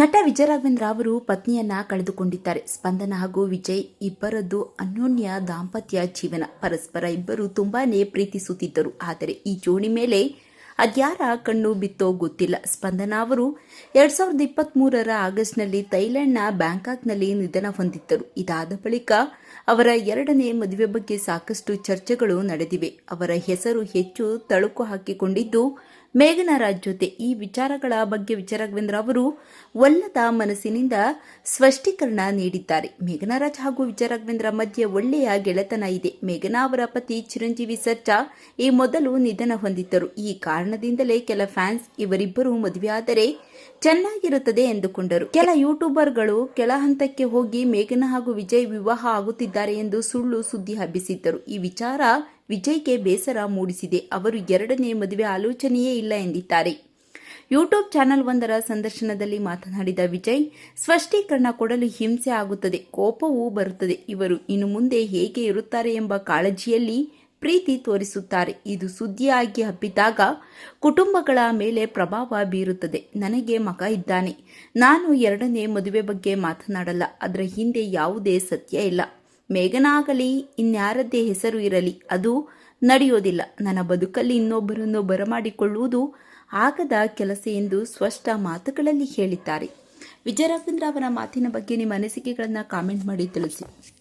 ನಟ ವಿಜಯ ರಾಘವೇಂದ್ರ ಅವರು ಪತ್ನಿಯನ್ನ ಕಳೆದುಕೊಂಡಿದ್ದಾರೆ. ಸ್ಪಂದನ ಹಾಗೂ ವಿಜಯ್ ಇಬ್ಬರದ್ದು ಅನ್ಯೋನ್ಯ ದಾಂಪತ್ಯ ಜೀವನ. ಪರಸ್ಪರ ಇಬ್ಬರು ತುಂಬಾನೇ ಪ್ರೀತಿಸುತ್ತಿದ್ದರು. ಆದರೆ ಈ ಜೋಡಿ ಮೇಲೆ ಅದ್ಯಾರ ಕಣ್ಣು ಬಿತ್ತೋ ಗೊತ್ತಿಲ್ಲ. ಸ್ಪಂದನ ಅವರು ಎರಡ್ ಸಾವಿರದ ಇಪ್ಪತ್ತ್ ಮೂರರ ಆಗಸ್ಟ್ನಲ್ಲಿ ಥೈಲ್ಯಾಂಡ್ನ ಬ್ಯಾಂಕಾಕ್ನಲ್ಲಿ ನಿಧನ ಹೊಂದಿದ್ದರು. ಇದಾದ ಬಳಿಕ ಅವರ ಎರಡನೇ ಮದುವೆ ಬಗ್ಗೆ ಸಾಕಷ್ಟು ಚರ್ಚೆಗಳು ನಡೆದಿವೆ. ಅವರ ಹೆಸರು ಹೆಚ್ಚು ತಳುಕು ಹಾಕಿಕೊಂಡಿದ್ದು ಮೇಘನಾ ರಾಜ್ ಜೊತೆ ಈ ವಿಚಾರಗಳ ಬಗ್ಗೆ ವಿಚಾರಗವೇಂದ್ರ ಅವರು ಒಲ್ಲದ ಮನಸ್ಸಿನಿಂದ ಸ್ಪಷ್ಟೀಕರಣ ನೀಡಿದ್ದಾರೆ. ಮೇಘನರಾಜ್ ಹಾಗೂ ವಿಚಾರಗವೇಂದ್ರ ಮಧ್ಯೆ ಒಳ್ಳೆಯ ಗೆಳೆತನ ಇದೆ. ಮೇಘನಾ ಅವರ ಪತಿ ಚಿರಂಜೀವಿ ಸರ್ಜಾ ಈ ಮೊದಲು ನಿಧನ ಹೊಂದಿದ್ದರು. ಈ ಕಾರಣದಿಂದಲೇ ಕೆಲ ಫ್ಯಾನ್ಸ್ ಇವರಿಬ್ಬರು ಮದುವೆಯಾದರೆ ಚೆನ್ನಾಗಿರುತ್ತದೆ ಎಂದುಕೊಂಡರು. ಕೆಲ ಯೂಟ್ಯೂಬರ್ಗಳು ಕೆಳ ಹಂತಕ್ಕೆ ಹೋಗಿ ಮೇಘನಾ ಹಾಗೂ ವಿಜಯ್ ವಿವಾಹ ಆಗುತ್ತಿದ್ದಾರೆ ಎಂದು ಸುಳ್ಳು ಸುದ್ದಿ ಹಬ್ಬಿಸಿದ್ದರು. ಈ ವಿಚಾರ ವಿಜಯ್ಗೆ ಬೇಸರ ಮೂಡಿಸಿದೆ. ಅವರು ಎರಡನೇ ಮದುವೆ ಆಲೋಚನೆಯೇ ಇಲ್ಲ ಎಂದಿದ್ದಾರೆ. ಯೂಟ್ಯೂಬ್ ಚಾನೆಲ್ ಒಂದರ ಸಂದರ್ಶನದಲ್ಲಿ ಮಾತನಾಡಿದ ವಿಜಯ್, ಸ್ಪಷ್ಟೀಕರಣ ಕೊಡಲು ಹಿಂಸೆ ಆಗುತ್ತದೆ, ಕೋಪವೂ ಬರುತ್ತದೆ. ಇವರು ಇನ್ನು ಮುಂದೆ ಹೇಗೆ ಇರುತ್ತಾರೆ ಎಂಬ ಕಾಳಜಿಯಲ್ಲಿ ಪ್ರೀತಿ ತೋರಿಸುತ್ತಾರೆ. ಇದು ಸುದ್ದಿಯಾಗಿ ಹಬ್ಬಿದಾಗ ಕುಟುಂಬಗಳ ಮೇಲೆ ಪ್ರಭಾವ ಬೀರುತ್ತದೆ. ನನಗೆ ಮಗ ಇದ್ದಾನೆ. ನಾನು ಎರಡನೇ ಮದುವೆ ಬಗ್ಗೆ ಮಾತನಾಡಲ್ಲ. ಅದರ ಹಿಂದೆ ಯಾವುದೇ ಸತ್ಯ ಇಲ್ಲ. ಮೇಘನಾಗಲಿ, ಇನ್ಯಾರದ್ದೇ ಹೆಸರು ಇರಲಿ, ಅದು ನಡೆಯೋದಿಲ್ಲ. ನನ್ನ ಬದುಕಲ್ಲಿ ಇನ್ನೊಬ್ಬರನ್ನು ಬರಮಾಡಿಕೊಳ್ಳುವುದು ಆಗದ ಕೆಲಸ ಎಂದು ಸ್ಪಷ್ಟ ಮಾತುಗಳಲ್ಲಿ ಹೇಳಿದ್ದಾರೆ. ವಿಜಯ ರಾಘವೇಂದ್ರ ಅವರ ಮಾತಿನ ಬಗ್ಗೆ ನಿಮ್ಮ ಅನಿಸಿಕೆಗಳನ್ನು ಕಾಮೆಂಟ್ ಮಾಡಿ ತಿಳಿಸಿ.